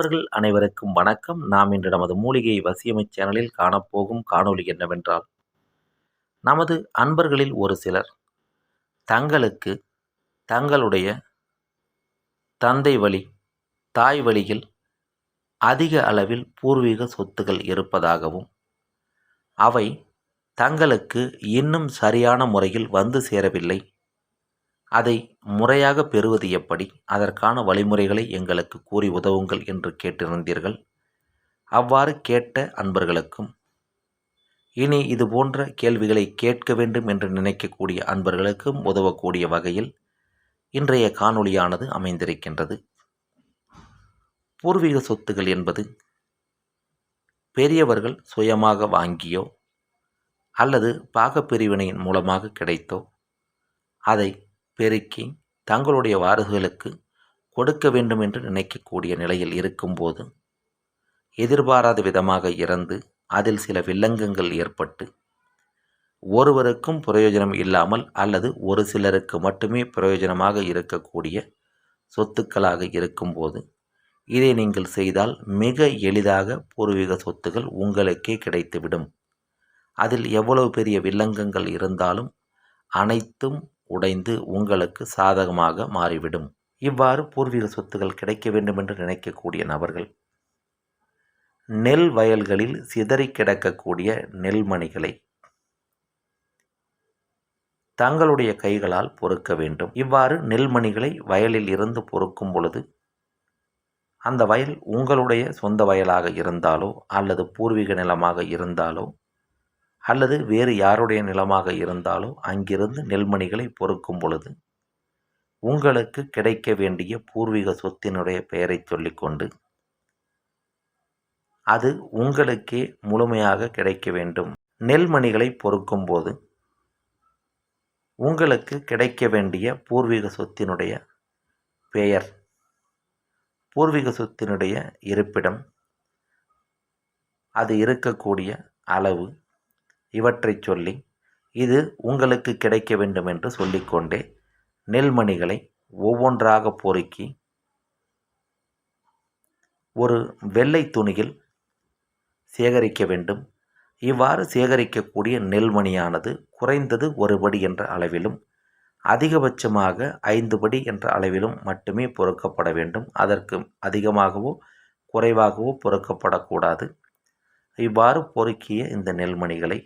நண்பர்கள் அனைவருக்கும் வணக்கம். நாம் இன்று நமது மூலிகை வசியமை சேனலில் காணப்போகும் காணொளி என்னவென்றால் நமது அன்பர்களில் ஒரு சிலர் தங்களுக்கு தங்களுடைய தந்தை வழி தாய் வழியில் அதிக அளவில் பூர்வீக சொத்துகள் இருப்பதாகவும் அவை தங்களுக்கு இன்னும் சரியான முறையில் வந்து சேரவில்லை அதை முறையாக பெறுவது எப்படி? அதற்கான வழிமுறைகளை எங்களுக்கு கூறி உதவுங்கள் என்று கேட்டிருந்தீர்கள். அவ்வாறு கேட்ட அன்பர்களுக்கும் இனி இது போன்ற கேள்விகளை கேட்க வேண்டும் என்று நினைக்கக்கூடிய அன்பர்களுக்கும் உதவக்கூடிய வகையில் இன்றைய காணொளியானது அமைந்திருக்கின்றது. பூர்வீக சொத்துகள் என்பது பெரியவர்கள் சுயமாக வாங்கியோ அல்லது பாகப்பிரிவினையின் மூலமாக கிடைத்தோ அதை பெருக்கி தங்களுடைய வாரிசுகளுக்கு கொடுக்க வேண்டும் என்று நினைக்கக்கூடிய நிலையில் இருக்கும்போது எதிர்பாராத விதமாக இறந்து அதில் சில வில்லங்கங்கள் ஏற்பட்டு ஒருவருக்கும் பிரயோஜனம் இல்லாமல் அல்லது ஒரு சிலருக்கு மட்டுமே பிரயோஜனமாக இருக்கக்கூடிய சொத்துக்களாக இருக்கும்போது இதை நீங்கள் செய்தால் மிக எளிதாக பூர்வீக சொத்துகள் உங்களுக்கே கிடைத்துவிடும். அதில் எவ்வளவு பெரிய வில்லங்கங்கள் இருந்தாலும் அனைத்தும் உடைந்து உங்களுக்கு சாதகமாக மாறிவிடும். இவ்வாறு பூர்வீக சொத்துகள் கிடைக்க வேண்டும் என்று நினைக்கக்கூடிய நபர்கள் நெல் வயல்களில் சிதறி கிடக்கக்கூடிய நெல்மணிகளை தங்களுடைய கைகளால் பொறுக்க வேண்டும். இவ்வாறு நெல்மணிகளை வயலில் இருந்து பொறுக்கும் பொழுது அந்த வயல் உங்களுடைய சொந்த வயலாக இருந்தாலோ அல்லது பூர்வீக நிலமாக இருந்தாலோ அல்லது வேறு யாருடைய நிலமாக இருந்தாலோ அங்கிருந்து நெல்மணிகளை பொறுக்கும் பொழுது உங்களுக்கு கிடைக்க வேண்டிய பூர்வீக சொத்தினுடைய பெயரை சொல்லிக்கொண்டு அது உங்களுக்கே முழுமையாக கிடைக்க வேண்டும். நெல்மணிகளை பொறுக்கும் போது உங்களுக்கு கிடைக்க வேண்டிய பூர்வீக சொத்தினுடைய பெயர் பூர்வீக சொத்தினுடைய இருப்பிடம் அது இருக்கக்கூடிய அளவு இவற்றை சொல்லி இது உங்களுக்கு கிடைக்க வேண்டும் என்று சொல்லிக்கொண்டே நெல்மணிகளை ஒவ்வொன்றாக பொறுக்கி ஒரு வெள்ளை துணியில் சேகரிக்க வேண்டும். இவ்வாறு சேகரிக்கக்கூடிய நெல்மணியானது குறைந்தது ஒரு படி என்ற அளவிலும் அதிகபட்சமாக ஐந்து படி என்ற அளவிலும் மட்டுமே பொறுக்கப்பட வேண்டும். அதற்கு அதிகமாகவோ குறைவாகவோ பொறுக்கப்படக்கூடாது. இவ்வாறு பொறுக்கிய இந்த நெல்மணிகளை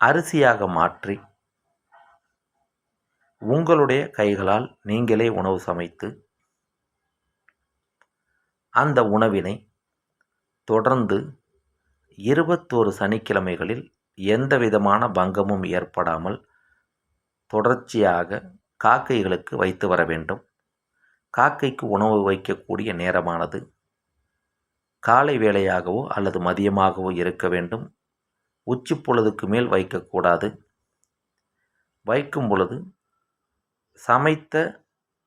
அரிசியாக மாற்றி உங்களுடைய கைகளால் நீங்களே உணவு சமைத்து அந்த உணவினை தொடர்ந்து இருபத்தோரு சனிக்கிழமைகளில் எந்த விதமான பங்கமும் ஏற்படாமல் தொடர்ச்சியாக காக்கைகளுக்கு வைத்து வர வேண்டும். காக்கைக்கு உணவு வைக்கக்கூடிய நேரமானது காலை வேளையாகவோ அல்லது மதியமாகவோ இருக்க வேண்டும். உச்சி பொழுதுக்கு மேல் வைக்கக்கூடாது. வைக்கும் பொழுது சமைத்த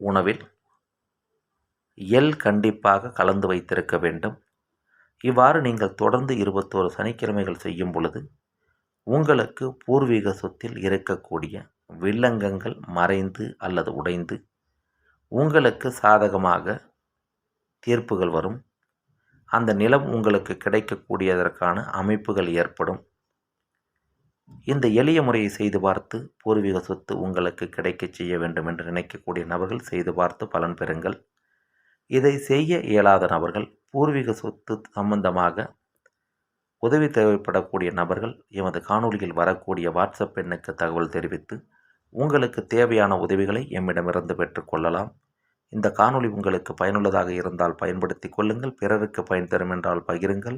உணவில் எள் கண்டிப்பாக கலந்து வைத்திருக்க வேண்டும். இவ்வாறு நீங்கள் தொடர்ந்து இருபத்தோரு சனிக்கிழமைகள் செய்யும் பொழுது உங்களுக்கு பூர்வீக சொத்தில் இருக்கக்கூடிய வில்லங்கங்கள் மறைந்து அல்லது உடைந்து உங்களுக்கு சாதகமாக தீர்ப்புகள் வரும். அந்த நிலம் உங்களுக்கு கிடைக்கக்கூடியதற்கான அமைப்புகள் ஏற்படும். இந்த எளிய முறையை செய்து பார்த்து பூர்வீக சொத்து உங்களுக்கு கிடைக்கச் செய்ய வேண்டும் என்று நினைக்கக்கூடிய நபர்கள் செய்து பார்த்து பலன் பெறுங்கள். இதை செய்ய இயலாத நபர்கள் பூர்வீக சொத்து சம்பந்தமாக உதவி தேவைப்படக்கூடிய நபர்கள் எமது காணொலியில் வரக்கூடிய வாட்ஸ்அப் எண்ணுக்கு தகவல் தெரிவித்து உங்களுக்கு தேவையான உதவிகளை எம்மிடமிருந்து பெற்றுக்கொள்ளலாம் இந்த காணொளி உங்களுக்கு பயனுள்ளதாக இருந்தால் பயன்படுத்தி கொள்ளுங்கள் பிறருக்கு பயன் தரும் என்றால் பகிருங்கள்.